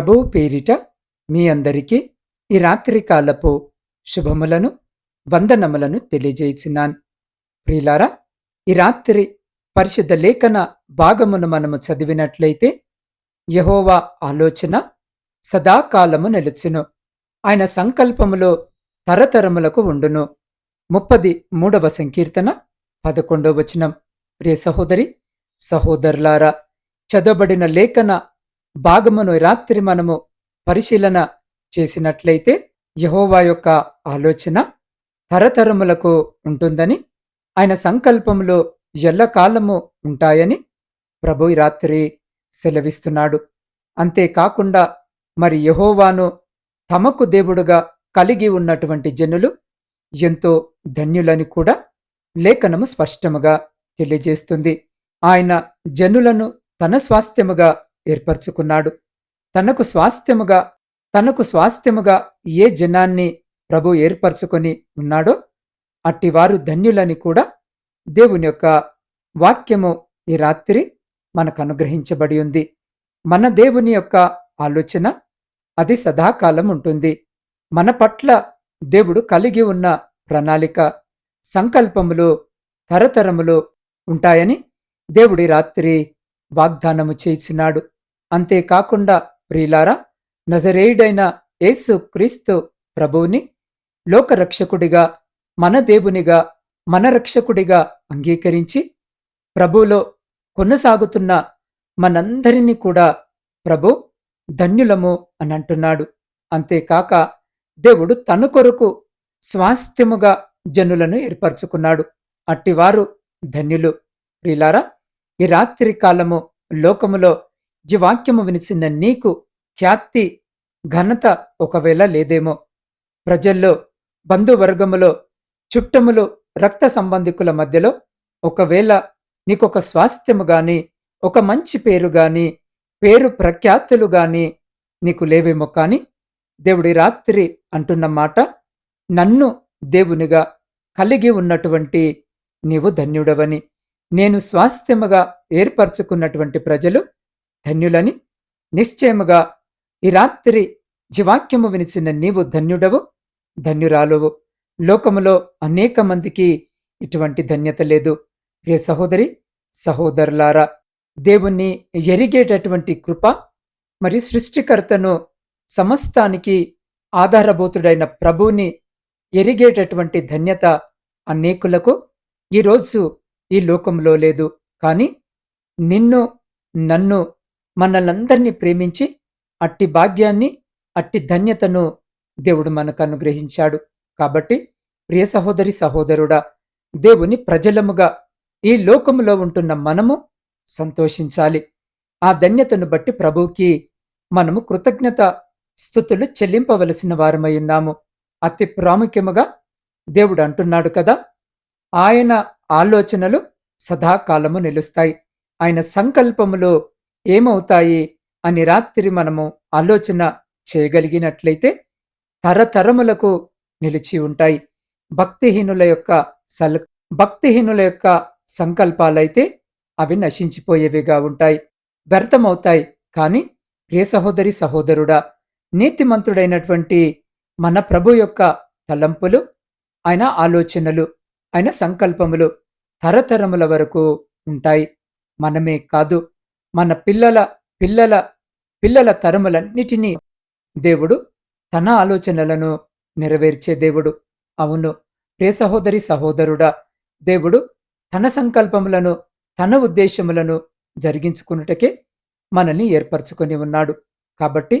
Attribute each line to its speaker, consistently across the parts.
Speaker 1: ప్రభువు పేరిట మీ అందరికీ ఈ రాత్రికాలపు శుభములను వందనములను తెలియజేసినాన్. ప్రియులారా ఈ రాత్రి పరిశుద్ధ లేఖన భాగమును మనము చదివినట్లయితే యహోవా ఆలోచన సదాకాలము నిలుచును. ఆయన సంకల్పములో తరతరములకు ఉండును. ముప్పది మూడవ సంకీర్తన పదకొండవ వచనం. ప్రియ సహోదరి సహోదరులారా చదవబడిన లేఖన భాగమును రాత్రి మనము పరిశీలన చేసినట్లయితే యహోవా యొక్క ఆలోచన తరతరములకు ఉంటుందని ఆయన సంకల్పములో ఎల్లకాలము ఉంటాయని ప్రభు రాత్రి సెలవిస్తున్నాడు. అంతేకాకుండా మరి యహోవాను తమకు దేవుడుగా కలిగి ఉన్నటువంటి జనులు ఎంతో ధన్యులని కూడా లేఖనము స్పష్టముగా తెలియజేస్తుంది. ఆయన జనులను తన స్వాస్థ్యముగా ఏర్పరచుకున్నాడు. తనకు స్వాస్థ్యముగా తనకు స్వాస్థ్యముగా ఏ జనాన్ని ప్రభు ఏర్పరచుకొని ఉన్నాడో అట్టివారు ధన్యులని కూడా దేవుని యొక్క వాక్యము ఈ రాత్రి మనకు అనుగ్రహించబడి ఉంది. మన దేవుని యొక్క ఆలోచన అది సదాకాలం ఉంటుంది. మన పట్ల దేవుడు కలిగి ఉన్న ప్రణాళిక సంకల్పములు తరతరములు ఉంటాయని దేవుడి రాత్రి వాగ్దానము చేసినాడు. అంతేకాకుండా ప్రియులారా నజరేయుడైన యేసు క్రీస్తు ప్రభువుని లోకరక్షకుడిగా మన దేవునిగా మన రక్షకుడిగా అంగీకరించి ప్రభువులో కొనసాగుతున్న మనందరినీ కూడా ప్రభు ధన్యులము అని అంటున్నాడు. అంతేకాక దేవుడు తను కొరకు స్వాస్థ్యముగా జనులను ఏర్పరచుకున్నాడు. అట్టివారు ధన్యులు. ప్రిలారా ఈ రాత్రి కాలము లోకములో ఈ వాక్యము వినిచిన నీకు ఖ్యాతి ఘనత ఒకవేళ లేదేమో. ప్రజల్లో బంధువర్గములో చుట్టములు రక్త సంబంధికుల మధ్యలో ఒకవేళ నీకొక స్వాస్థ్యము గాని ఒక మంచి పేరు గాని పేరు ప్రఖ్యాతులు గాని నీకు లేవేమో కాని దేవుడి రాత్రి అంటున్న మాట నన్ను దేవునిగా కలిగి ఉన్నటువంటి నీవు ధన్యుడవని. నేను స్వాస్థ్యముగా ఏర్పరచుకున్నటువంటి ప్రజలు ధన్యులని నిశ్చయముగా ఈ రాత్రి జీవాక్యము వినిచిన నీవు ధన్యుడవు ధన్యురాలువు. లోకములో అనేక మందికి ఇటువంటి ధన్యత లేదు. ప్రియ సహోదరి సహోదరులారా దేవుణ్ణి ఎరిగేటటువంటి కృప మరి సృష్టికర్తను సమస్తానికి ఆధారభూతుడైన ప్రభువుని ఎరిగేటటువంటి ధన్యత అనేకులకు ఈరోజు ఈ లోకంలో లేదు. కానీ నిన్ను నన్ను మనల్నందరినీ ప్రేమించి అట్టి భాగ్యాన్ని అట్టి ధన్యతను దేవుడు మనకు అనుగ్రహించాడు. కాబట్టి ప్రియ సహోదరి సహోదరుడా దేవుని ప్రజలముగా ఈ లోకములో ఉంటున్న మనము సంతోషించాలి. ఆ ధన్యతను బట్టి ప్రభువుకి మనము కృతజ్ఞత స్థుతులు చెల్లింపవలసిన వారమై ఉన్నాము. అతి ప్రాముఖ్యముగా దేవుడు అంటున్నాడు కదా ఆయన ఆలోచనలు సదాకాలము నిలుస్తాయి. ఆయన సంకల్పములు ఏమవుతాయి అని రాత్రి మనము ఆలోచన చేయగలిగినట్లయితే తరతరములకు నిలిచి ఉంటాయి. భక్తిహీనుల యొక్క సల్ భక్తిహీనుల యొక్క సంకల్పాలైతే అవి నశించిపోయేవిగా ఉంటాయి. వ్యర్థమవుతాయి. కానీ ప్రియ సహోదరి సహోదరుడా నీతిమంతుడైనటువంటి మన ప్రభు యొక్క తలంపులు ఆయన ఆలోచనలు ఆయన సంకల్పములు తరతరముల వరకు ఉంటాయి. మనమే కాదు మన పిల్లల పిల్లల పిల్లల తరములన్నిటినీ దేవుడు తన ఆలోచనలను నెరవేర్చే దేవుడు. అవును ప్రే సహోదరి సహోదరుడా దేవుడు తన సంకల్పములను తన ఉద్దేశములను జరిగించుకున్నటకే మనల్ని ఏర్పరచుకొని ఉన్నాడు. కాబట్టి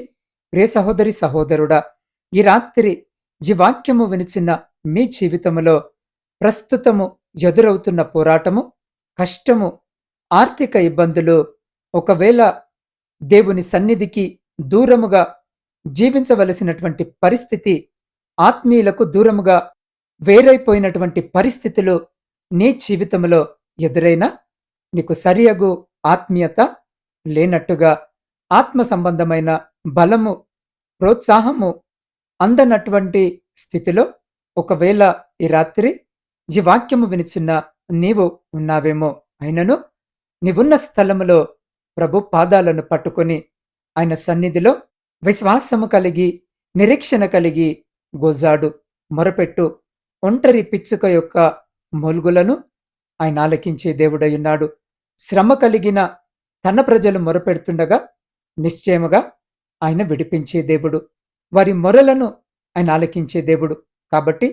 Speaker 1: ప్రే సహోదరి సహోదరుడా ఈ రాత్రి ఈ వాక్యము వినిచిన మీ జీవితములో ప్రస్తుతము ఎదురవుతున్న పోరాటము కష్టము ఆర్థిక ఇబ్బందులు ఒకవేళ దేవుని సన్నిధికి దూరముగా జీవించవలసినటువంటి పరిస్థితి ఆత్మీయులకు దూరముగా వేరైపోయినటువంటి పరిస్థితులు నీ జీవితంలో ఎదురైనా నీకు సరియగు ఆత్మీయత లేనట్టుగా ఆత్మ సంబంధమైన బలము ప్రోత్సాహము అందనటువంటి స్థితిలో ఒకవేళ ఈ రాత్రి ఈ వాక్యము వినిచిన్న నీవు ఉన్నావేమో. అయినను నీవున్న స్థలములో ప్రభు పాదాలను పట్టుకొని ఆయన సన్నిధిలో విశ్వాసము కలిగి నిరీక్షణ కలిగి గోజాడు. మొరపెట్టు. ఒంటరి పిచ్చుక యొక్క మొలుగులను ఆయన ఆలకించే దేవుడయ్యున్నాడు శ్రమ కలిగిన తన ప్రజలు మొరపెడుతుండగా నిశ్చయముగా ఆయన విడిపించే దేవుడు. వారి మొరలను ఆయన ఆలకించే దేవుడు. కాబట్టి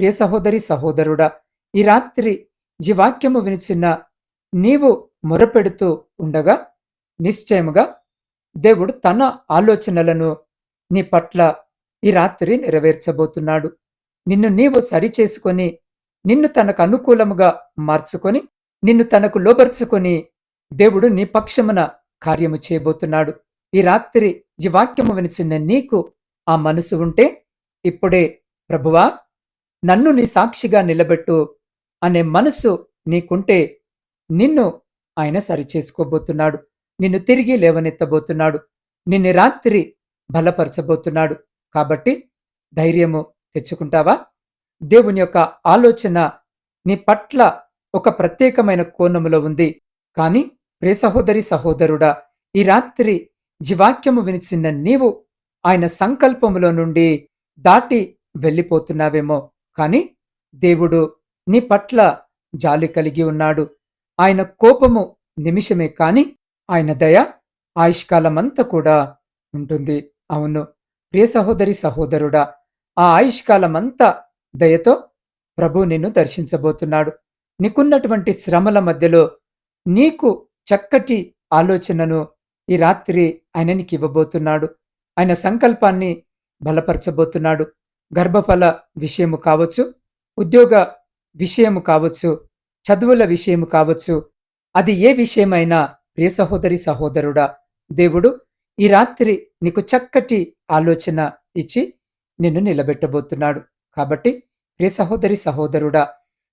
Speaker 1: ప్రియ సహోదరి సహోదరుడా ఈ రాత్రి ఈ వాక్యము వినిచిన నీవు మొరపెడుతూ ఉండగా నిశ్చయముగా దేవుడు తన ఆలోచనలను నీ పట్ల ఈ రాత్రి నెరవేర్చబోతున్నాడు. నిన్ను నీవు సరిచేసుకొని నిన్ను తనకు అనుకూలముగా మార్చుకొని నిన్ను తనకు లోబర్చుకొని దేవుడు నీ పక్షమున కార్యము చేయబోతున్నాడు. ఈ రాత్రి ఈ వాక్యము వినిచిన నీకు ఆ మనసు ఉంటే ఇప్పుడే ప్రభువా నన్ను నీ సాక్షిగా నిలబెట్టు అనే మనసు నీకుంటే నిన్ను ఆయన సరిచేసుకోబోతున్నాడు. నిన్ను తిరిగి లేవనెత్తబోతున్నాడు. నిన్ను రాత్రి బలపరచబోతున్నాడు. కాబట్టి ధైర్యము తెచ్చుకుంటావా? దేవుని యొక్క ఆలోచన నీ పట్ల ఒక ప్రత్యేకమైన కోణములో ఉంది. కాని ప్రే సహోదరి సహోదరుడా ఈ రాత్రి జీవాక్యము వినిచిన నీవు ఆయన సంకల్పములో నుండి దాటి వెళ్ళిపోతున్నావేమో. కాని దేవుడు నీ పట్ల జాలి కలిగి ఉన్నాడు. ఆయన కోపము నిమిషమే కాని ఆయన దయ ఆయుష్కాలమంతా కూడా ఉంటుంది. అవును ప్రియ సహోదరి సహోదరుడా ఆ ఆయుష్కాలమంతా దయతో ప్రభు నిన్ను దర్శించబోతున్నాడు. నీకున్నటువంటి శ్రమల మధ్యలో నీకు చక్కటి ఆలోచనను ఈ రాత్రి ఆయన నీకు ఇవ్వబోతున్నాడు. ఆయన సంకల్పాన్ని బలపరచబోతున్నాడు. గర్భఫల విషయము కావచ్చు ఉద్యోగ విషయము కావచ్చు చదువుల విషయము కావచ్చు అది ఏ విషయమైనా ప్రియ సహోదరి సహోదరుడా దేవుడు ఈ రాత్రి నీకు చక్కటి ఆలోచన ఇచ్చి నిన్ను నిలబెట్టబోతున్నాడు. కాబట్టి ప్రియ సహోదరి సహోదరుడా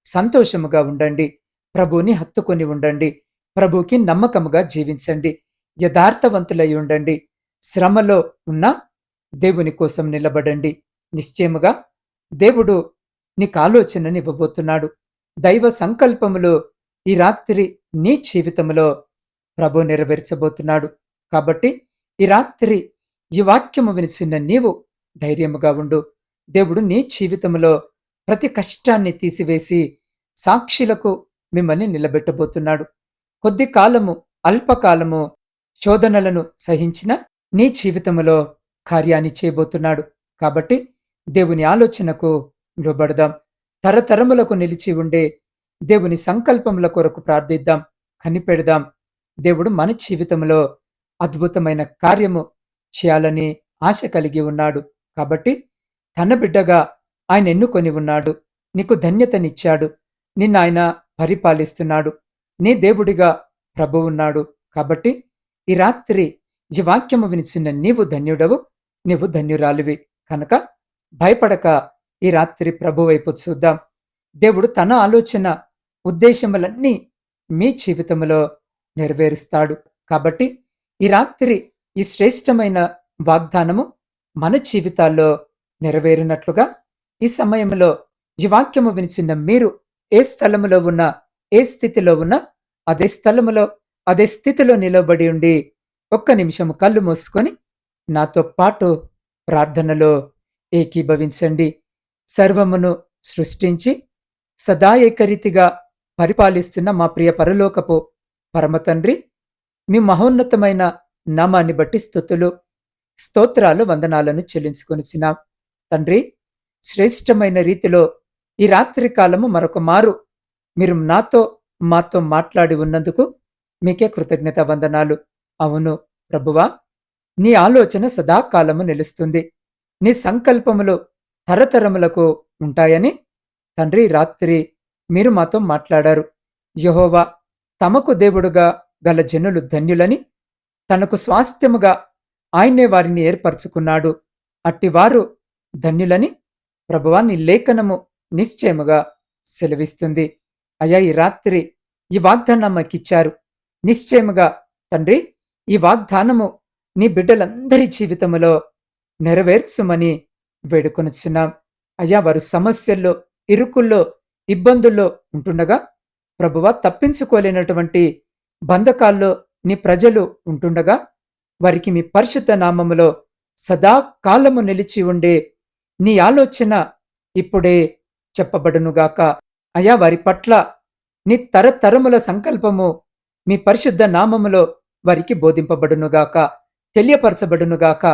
Speaker 1: సంతోషముగా ఉండండి ప్రభుని హత్తుకొని ఉండండి ప్రభుకి నమ్మకముగా జీవించండి యథార్థవంతులై ఉండండి శ్రమలో ఉన్న దేవుని కోసం నిలబడండి. నిశ్చయముగా దేవుడు నీకు ఆలోచనని ఇవ్వబోతున్నాడు దైవ సంకల్పములో ఈ రాత్రి నీ జీవితంలో ప్రభు నెరవేర్చబోతున్నాడు. కాబట్టి ఈ రాత్రి ఈ వాక్యము వినిచిన నీవు ధైర్యముగా ఉండు. దేవుడు నీ జీవితంలో ప్రతి కష్టాన్ని తీసివేసి సాక్షులకు మిమ్మల్ని నిలబెట్టబోతున్నాడు. కొద్ది కాలము అల్పకాలము శోధనలను సహించిన నీ జీవితములో కార్యాన్ని చేయబోతున్నాడు. కాబట్టి దేవుని ఆలోచనకు లోబడదాం. తరతరములకు నిలిచి ఉండే దేవుని సంకల్పముల కొరకు ప్రార్థిద్దాం. కనిపెడదాం. దేవుడు మన జీవితంలో అద్భుతమైన కార్యము చేయాలని ఆశ కలిగి ఉన్నాడు. కాబట్టి తన బిడ్డగా ఆయన ఎన్నుకొని ఉన్నాడు. నీకు ధన్యతనిచ్చాడు. నిన్న ఆయన పరిపాలిస్తున్నాడు. నీ దేవుడిగా ప్రభు ఉన్నాడు. కాబట్టి ఈ రాత్రి ఈ వాక్యము వినిచిన నీవు ధన్యుడవు. నీవు ధన్యురాలివి. కనుక భయపడక ఈ రాత్రి ప్రభు వైపు చూద్దాం. దేవుడు తన ఆలోచన ఉద్దేశములన్నీ మీ జీవితంలో నెరవేరుస్తాడు. కాబట్టి ఈ రాత్రి ఈ శ్రేష్టమైన వాగ్దానము మన జీవితాల్లో నెరవేరినట్లుగా ఈ సమయంలో ఈ వాక్యము వినిచిన మీరు ఏ స్థలములో ఉన్నా ఏ స్థితిలో ఉన్నా అదే స్థలములో అదే స్థితిలో నిలబడి ఉండి ఒక్క నిమిషము కళ్ళు మూసుకొని నాతో పాటు ప్రార్థనలో ఏకీభవించండి. సర్వమును సృష్టించి సదా ఏకరీతిగా పరిపాలిస్తున్న మా ప్రియ పరలోకపు పరమతండ్రి మీ మహోన్నతమైన నామాన్ని బట్టి స్థుతులు స్తోత్రాలు వందనాలను చెల్లించుకొనిచ్చినాం తండ్రి శ్రేష్టమైన రీతిలో ఈ రాత్రి కాలము మరొక మారు. మీరు నాతో మాతో మాట్లాడి ఉన్నందుకు మీకే కృతజ్ఞత వందనాలు. అవును ప్రభువా నీ ఆలోచన సదాకాలము నిలుస్తుంది. నీ సంకల్పములు తరతరములకు ఉంటాయని తండ్రి రాత్రి మీరు మాతో మాట్లాడారు. యహోవా తమకు దేవుడుగా గల జనులు ధన్యులని తనకు స్వాస్థ్యముగా ఆయనే వారిని ఏర్పరచుకున్నాడు. అట్టివారు ధన్యులని ప్రభువాన్ని లేఖనము నిశ్చయముగా సెలవిస్తుంది. అయ్యా ఈ రాత్రి ఈ వాగ్దానం మాకిచ్చారు. నిశ్చయముగా తండ్రి ఈ వాగ్దానము నీ బిడ్డలందరి జీవితములో నెరవేర్చుమని వేడుకొనిచున్నాం. అయ్యా వారు సమస్యల్లో ఇరుకుల్లో ఇబ్బందుల్లో ఉంటుండగా ప్రభువ తప్పించుకోలేనటువంటి బంధకాల్లో నీ ప్రజలు ఉంటుండగా వారికి మీ పరిశుద్ధ నామములో సదాకాలము నిలిచి ఉండే నీ ఆలోచన ఇప్పుడే చెప్పబడునుగాక అయా వారి పట్ల నీ తరతరముల సంకల్పము మీ పరిశుద్ధ నామములో వారికి బోధింపబడునుగాక తెలియపరచబడునుగాక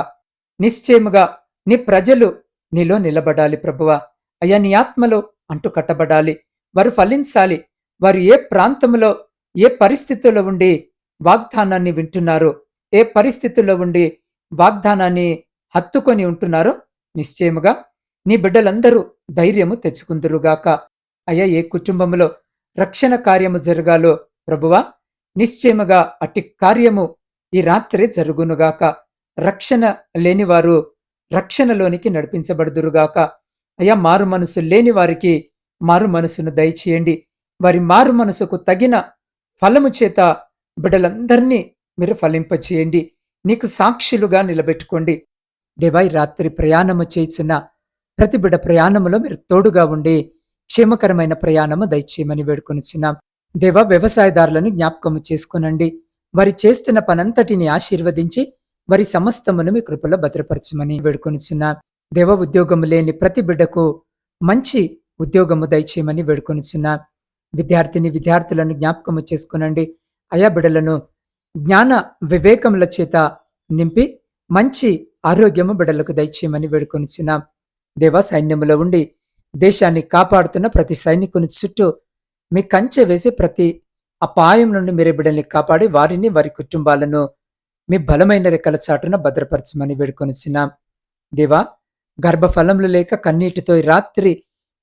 Speaker 1: నిశ్చయముగా నీ ప్రజలు నీలో నిలబడాలి ప్రభువా. అయ్యా నీ ఆత్మలో అంటు కట్టబడాలి. వారు ఫలించాలి. వారు ఏ ప్రాంతంలో ఏ పరిస్థితుల్లో ఉండి వాగ్దానాన్ని వింటున్నారో ఏ పరిస్థితుల్లో ఉండి వాగ్దానాన్ని హత్తుకొని ఉంటున్నారో నిశ్చయముగా నీ బిడ్డలందరూ ధైర్యము తెచ్చుకుందురుగాక అయ్యా ఏ కుటుంబంలో రక్షణ కార్యము జరగాలో ప్రభువా నిశ్చయముగా అట్టి కార్యము ఈ రాత్రి జరుగునుగాక రక్షణ లేనివారు రక్షణలోనికి నడిపించబడుదురుగాక. అయ్యా మారు మనసు లేని వారికి మారు మనసును దయచేయండి. వారి మారు మనసుకు తగిన ఫలము చేత బిడ్డలందరినీ మీరు ఫలింపచేయండి. నీకు సాక్షులుగా నిలబెట్టుకోండి. దేవాయి రాత్రి ప్రయాణము చేసిన ప్రతి బిడ్డ ప్రయాణములో మీరు తోడుగా ఉండి క్షేమకరమైన ప్రయాణము దయచేయమని వేడుకొనిచున్నాం. దేవ వ్యవసాయదారులను జ్ఞాపకము చేసుకునండి. వారి చేస్తున్న పనంతటిని ఆశీర్వదించి వారి సమస్తమును మీ కృపలో భద్రపరచమని వేడుకొనిచున్నాం. దేవ ఉద్యోగము లేని ప్రతి బిడ్డకు మంచి ఉద్యోగము దయచేయమని వేడుకొనిచున్నాం. విద్యార్థిని విద్యార్థులను జ్ఞాపకము చేసుకునండి. అయా బిడలను జ్ఞాన వివేకముల చేత నింపి మంచి ఆరోగ్యము బిడలకు దయచేయమని వేడుకొనిచున్నాం. దేవ సైన్యములో ఉండి దేశాన్ని కాపాడుతున్న ప్రతి సైనికుని చుట్టూ మీ కంచె వేసి ప్రతి అపాయం నుండి మీరే బిడ్డల్ని కాపాడి వారిని వారి కుటుంబాలను మీ బలమైన రెక్కల చాటున భద్రపరచమని వేడుకొనిచ్చినాం దేవా గర్భఫలములు లేక కన్నీటితో రాత్రి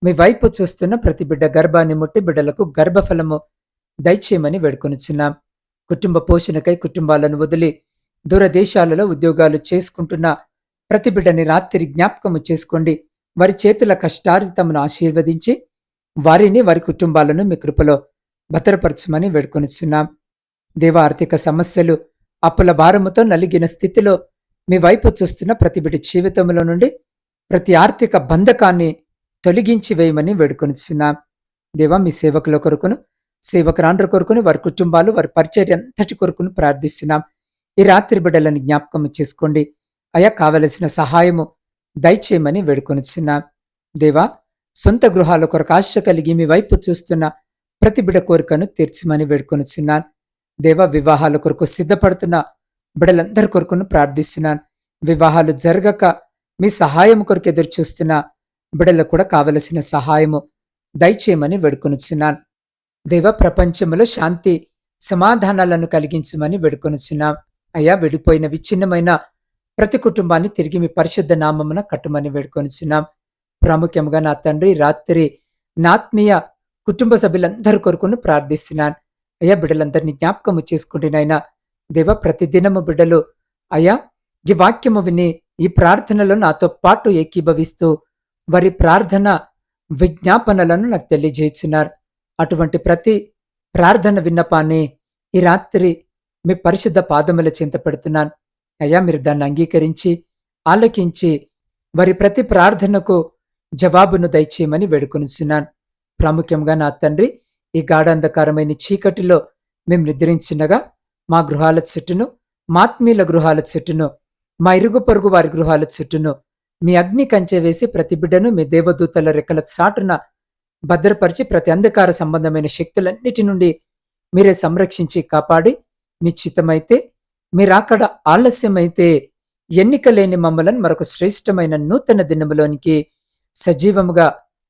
Speaker 1: మీ వైపు చూస్తున్న ప్రతి బిడ్డ గర్భాన్ని ముట్టి బిడ్డలకు గర్భఫలము దయచేయమని వేడుకొనిచున్నాం కుటుంబ పోషణకై కుటుంబాలను వదిలి దూరదేశాలలో ఉద్యోగాలు చేసుకుంటున్న ప్రతి బిడ్డని రాత్రి జ్ఞాపకము చేసుకోండి. వారి చేతుల కష్టార్జితమును ఆశీర్వదించి వారిని వారి కుటుంబాలను మీ కృపలో భద్రపరచమని వేడుకొనిచున్నాం దేవ ఆర్థిక సమస్యలు అప్పుల భారముతో నలిగిన స్థితిలో మీ వైపు చూస్తున్న ప్రతి జీవితంలో నుండి ప్రతి ఆర్థిక బంధకాన్ని తొలగించి వేయమని వేడుకొనిచున్నాం. దేవా మీ సేవకుల కొరకును సేవకురాండ్ర కొరకును వారి కుటుంబాలు వారి పరిచర్య అంతటి కొరకును ప్రార్థిస్తున్నాం. ఈ రాత్రి బిడ్డలను జ్ఞాపకం చేసుకోండి. అయా కావలసిన సహాయము దయచేయమని వేడుకొనిచున్నాం. దేవా సొంత గృహాల కొరకు ఆశ కలిగి మీ వైపు చూస్తున్న ప్రతి బిడ కోరికను తీర్చమని వేడుకొనిచున్నాను దేవ వివాహాల కొరకు సిద్ధపడుతున్న బిడలందరి కొరకును ప్రార్థిస్తున్నాను. వివాహాలు జరగక మీ సహాయం కొరకు ఎదురు చూస్తున్న బిడలకు కూడా కావలసిన సహాయము దయచేయమని వేడుకొనుచున్నాను. దేవ ప్రపంచంలో శాంతి సమాధానాలను కలిగించమని వేడుకొనుచున్నాం. అయ్యా విడిపోయిన విచ్ఛిన్నమైన ప్రతి కుటుంబాన్ని తిరిగి మీ పరిశుద్ధ నామమున కట్టుమని వేడుకొనిచున్నాం. ప్రాముఖ్యంగా నా తండ్రి రాత్రి నాత్మీయ కుటుంబ సభ్యులందరి కొరకును ప్రార్థిస్తున్నాను. అయ్యా బిడ్డలందరినీ జ్ఞాపకము చేసుకుంటున్నాయినా దేవ ప్రతిదినము బిడ్డలు అయ్యా ఈ వాక్యము విని ఈ ప్రార్థనలో నాతో పాటు ఏకీభవిస్తూ వారి ప్రార్థన విజ్ఞాపనలను నాకు తెలియజేస్తున్నారు అటువంటి ప్రతి ప్రార్థన విన్నపాన్ని ఈ రాత్రి మీ పరిశుద్ధ పాదముల చింత పెడుతున్నాను. అయ్యా మీరు దాన్ని అంగీకరించి ఆలకించి వారి ప్రతి ప్రార్థనకు జవాబును దయచేయమని వేడుకొనిచున్నాను. ప్రాముఖ్యంగా నా తండ్రి ఈ గాఢాంధకారమైన చీకటిలో మేము నిద్రించినగా మా గృహాల చుట్టూను మాత్మీల గృహాల చుట్టూను మా ఇరుగు పొరుగు వారి గృహాల చుట్టూను మీ అగ్ని కంచె వేసి ప్రతి బిడ్డను మీ దేవదూతల రెక్కల చాటున భద్రపరిచి ప్రతి అంధకార సంబంధమైన శక్తులన్నిటి నుండి మీరే సంరక్షించి కాపాడి మీ చిత్తమైతే మీరాకడ ఆలస్యమైతే ఎన్నిక లేని మమ్మలను మరొక శ్రేష్టమైన నూతన దినములోనికి సజీవముగా